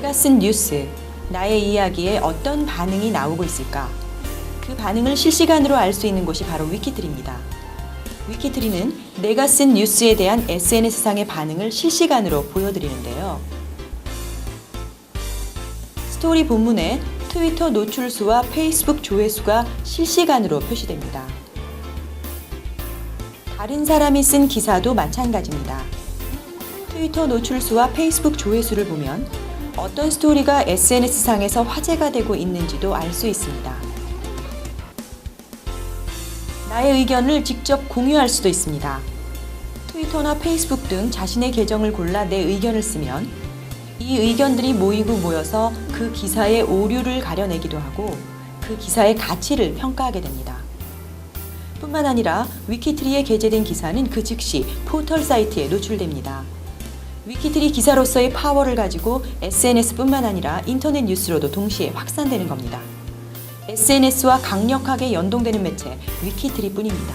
내가 쓴 뉴스, 나의 이야기에 어떤 반응이 나오고 있을까? 그 반응을 실시간으로 알 수 있는 곳이 바로 위키트리입니다. 위키트리는 내가 쓴 뉴스에 대한 SNS상의 반응을 실시간으로 보여드리는데요. 스토리 본문에 트위터 노출 수와 페이스북 조회수가 실시간으로 표시됩니다. 다른 사람이 쓴 기사도 마찬가지입니다. 트위터 노출 수와 페이스북 조회수를 보면 어떤 스토리가 SNS상에서 화제가 되고 있는지도 알 수 있습니다. 나의 의견을 직접 공유할 수도 있습니다. 트위터나 페이스북 등 자신의 계정을 골라 내 의견을 쓰면 이 의견들이 모이고 모여서 그 기사의 오류를 가려내기도 하고 그 기사의 가치를 평가하게 됩니다. 뿐만 아니라 위키트리에 게재된 기사는 그 즉시 포털 사이트에 노출됩니다. 위키트리 기사로서의 파워를 가지고 SNS뿐만 아니라 인터넷 뉴스로도 동시에 확산되는 겁니다. SNS와 강력하게 연동되는 매체 위키트리뿐입니다.